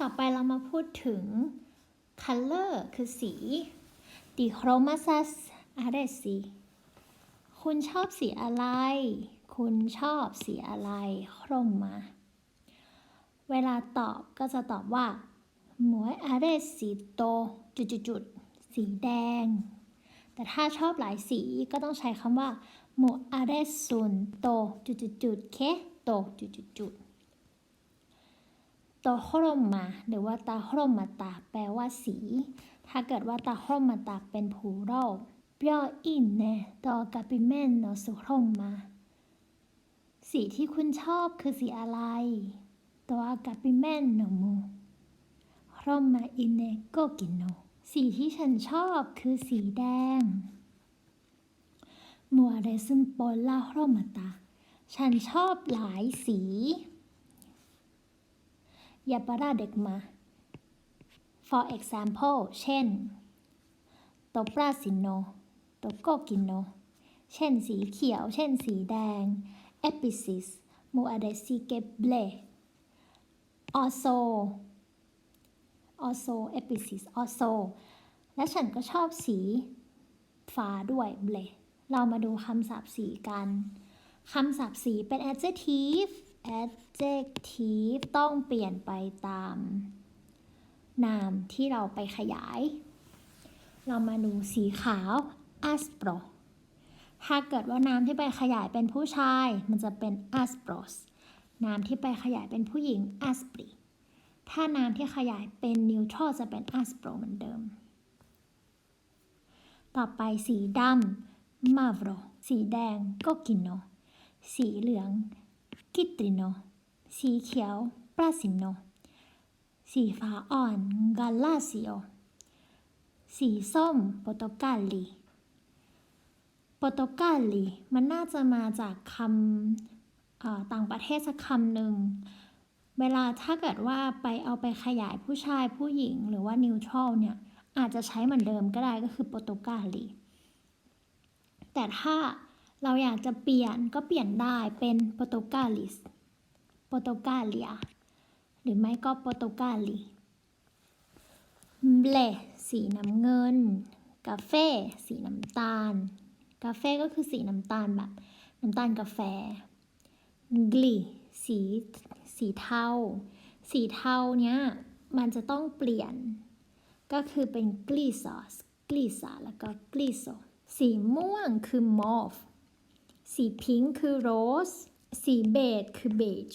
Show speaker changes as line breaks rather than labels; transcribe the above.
ต่อไปเรามาพูดถึง color คือสี di chromasas are si คุณชอบสีอะไร คุณชอบสีอะไร chroma เวลาตอบก็จะตอบว่าหมวยอาเรสีโตจุดๆสีแดง แต่ถ้าชอบหลายสีก็ต้องใช้คำว่าหมวอาเรซุนโตจุดๆเคโตจุดๆ ตโครมมาหรือว่าตาโครมมาตาแปลว่าสี ถ้าเกิดว่าตาโครมมาตาเป็นผูโรคเปรี้ยวอินเนตอกาปิเมนโนสุโครมมาสีที่คุณชอบคือสีอะไรตัวกาปิเมนโนมูโครมมาอินเนโกกิโนสีที่ฉันชอบคือสีแดงมัวเรซึนโปลาโครมาตาฉันชอบหลายสี ยาปราเด็กมา for example เช่นโตปราสินโนโตโกกินโน เช่นสีเขียว เช่นสีแดง episis มูอาเดซิเกเบล also also episis also และฉันก็ชอบสีฟ้าด้วยเบลเรามาดูคำศัพท์สีกัน คำศัพท์สีเป็น adjective adjective ต้องเปลี่ยนไปตามนามที่เราไปขยาย เรามาดูสีขาว aspro ถ้าเกิดว่านามที่ไปขยายเป็นผู้ชาย มันจะเป็น aspros นามที่ไปขยายเป็นผู้หญิง aspri ถ้านามที่ขยายเป็น neutral จะเป็น aspro เหมือนเดิม ต่อไปสีดำ mavro สีแดง gokino สีเหลือง kitrino สีเขียว prasino สีฟ้าอ่อน galasio สีส้ม portogalli portogalli มันน่าจะมาจากคำต่างประเทศสักคำหนึ่ง เวลาถ้าเกิดว่าไปเอาไปขยายผู้ชายผู้หญิงหรือว่า neutral เนี่ย อาจจะใช้เหมือนเดิมก็ได้ก็คือ portogalli แต่ถ้า เราอยากจะเปลี่ยนก็เปลี่ยนได้เป็น portugalis portugalia หรือไม่ก็โปรตุกาลีเบลสีน้ำเงิน กาเฟ่สีน้ำตาล กาเฟ่ก็คือสีน้ำตาลแบบน้ำตาลกาแฟกลีสีสีเทา สีเทาเนี้ยมันจะต้องเปลี่ยน ก็คือเป็นกลีซอสกลีซาแล้วก็กลีโซสีม่วงคือมอฟ สีพิงค์คือโรส สีเบจคือเบจ